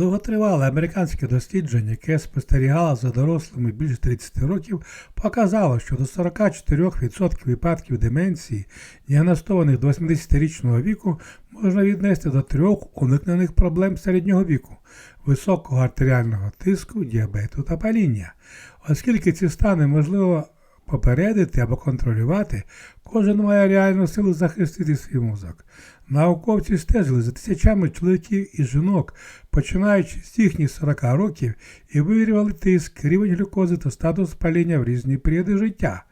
Довготривале американське дослідження, яке спостерігало за дорослими більше 30 років, показало, що до 44% випадків деменції, діагностованих до 80-річного віку, можна віднести до трьох уникнених проблем середнього віку високого артеріального тиску, діабету та паління. Оскільки ці стани можливо попередити або контролювати, кожен має реальну силу захистити свій мозок. Науковці стежили за тисячами чоловіків і жінок, починаючи з їхніх 40 років, і вимірювали тиск, рівень глюкози та статус паління в різні періоди життя.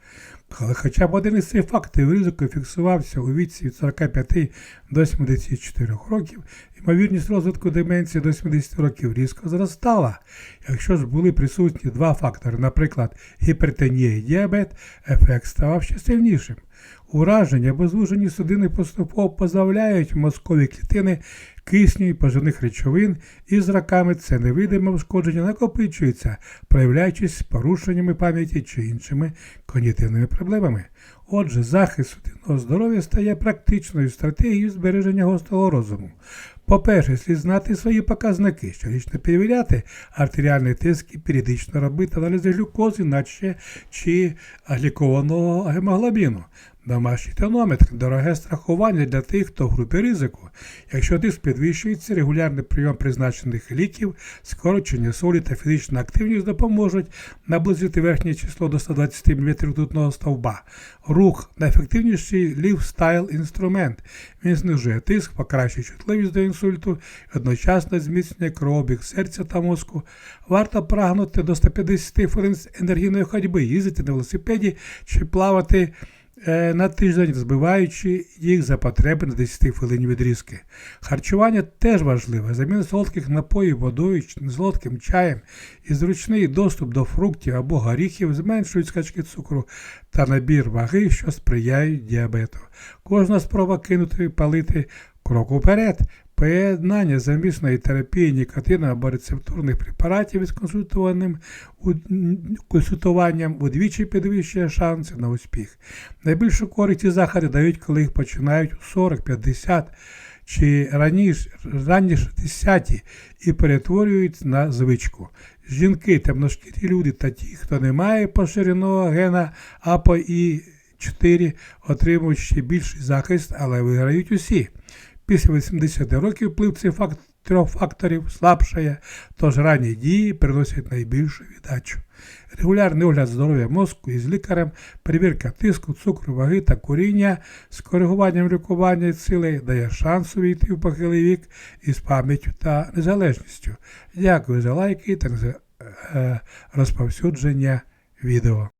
Коли хоча б один із цих факторів ризику фіксувався у віці від 45 до 74 років, ймовірність розвитку деменції до 70 років різко зростала. Якщо ж були присутні два фактори, наприклад, гіпертонія і діабет, ефект ставав ще сильнішим. Ураження або звужені судини поступово позбавляють мозкові клітини кисню і поживних речовин, і з раками це невидиме ушкодження накопичується, проявляючись порушеннями пам'яті чи іншими когнітивними проблемами. Отже, захист судинного здоров'я стає практичною стратегією збереження гостого розуму. По-перше, слід знати свої показники, щорічно перевіряти артеріальний тиск і періодично робити аналізи глюкози, наче чи глікованого гемоглобіну. Домашній тонометр дороге страхування для тих, хто в групі ризику. Якщо тиск підвищується, регулярний прийом призначених ліків, скорочення солі та фізична активність допоможуть наблизити верхнє число до 120 мм ртутного стовба. Рух найефективніший лівстайл інструмент. Він знижує тиск, покращує чутливість до інсульту, одночасно зміцнює кровообіг серця та мозку. Варто прагнути до 150 хвилин енергійної ходьби, їздити на велосипеді чи плавати е, на тиждень, збиваючи їх за потреби на 10 хвилин відрізки. Харчування теж важливе. Заміна солодких напоїв водою, солодким чаєм і зручний доступ до фруктів або горіхів зменшують скачки цукру та набір ваги, що сприяють діабету. Кожна спроба кинути палити крок уперед. Поєднання замісної терапії нікотину або рецептурних препаратів із консультованим консультуванням удвічі підвищує шанси на успіх. Найбільшу користь ці заходи дають, коли їх починають у 40, 50 чи раніше, ранні 60 і перетворюють на звичку. Жінки, темношкірі люди та ті, хто не має поширеного гена АПОІ 4 отримують ще більший захист, але виграють усі. Після 80 років вплив цих факт, трьох факторів слабшає, тож ранні дії приносять найбільшу віддачу. Регулярний огляд здоров'я мозку із лікарем, перевірка тиску, цукру, ваги та куріння з коригуванням лікування сили дає шанс увійти в похилий вік із пам'яттю та незалежністю. Дякую за лайки та за е, розповсюдження відео.